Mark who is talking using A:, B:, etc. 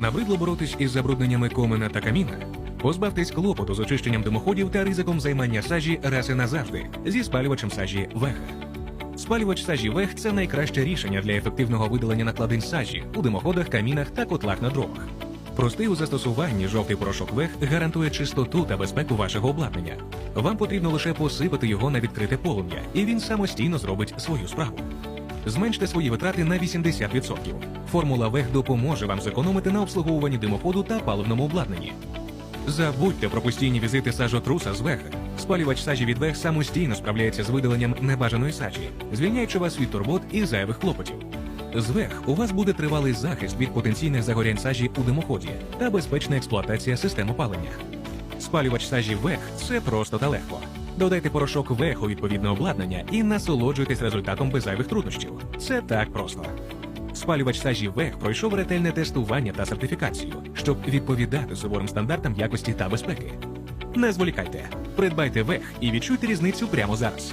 A: Набридло боротись із забрудненнями комина та каміна? Позбавтесь клопоту з очищенням димоходів та ризиком займання сажі раз і назавжди зі спалювачем сажі Вега. Спалювач сажі Вег це найкраще рішення для ефективного видалення накладин сажі у димоходах, камінах та котлах на дровах. Простий у застосуванні жовтий порошок Вег гарантує чистоту та безпеку вашого обладнання. Вам потрібно лише посипати його на відкрите полум'я, і він самостійно зробить свою справу. Зменште свої витрати на 80%. Формула ВЕГ допоможе вам зекономити на обслуговуванні димоходу та паливному обладнанні. Забудьте про постійні візити сажотруса з ВЕГ. Спалювач сажі від ВЕГ самостійно справляється з видаленням небажаної сажі, звільняючи вас від турбот і зайвих клопотів. З ВЕГ у вас буде тривалий захист від потенційних загорянь сажі у димоході та безпечна експлуатація систем опалення. Спалювач сажі ВЕГ це просто та легко. Додайте порошок вех у відповідне обладнання і насолоджуйтесь результатом без зайвих труднощів. Це так просто. Спалювач сажі ВЕГ пройшов ретельне тестування та сертифікацію, щоб відповідати суворим стандартам якості та безпеки. Не зволікайте, придбайте вех і відчуйте різницю прямо зараз.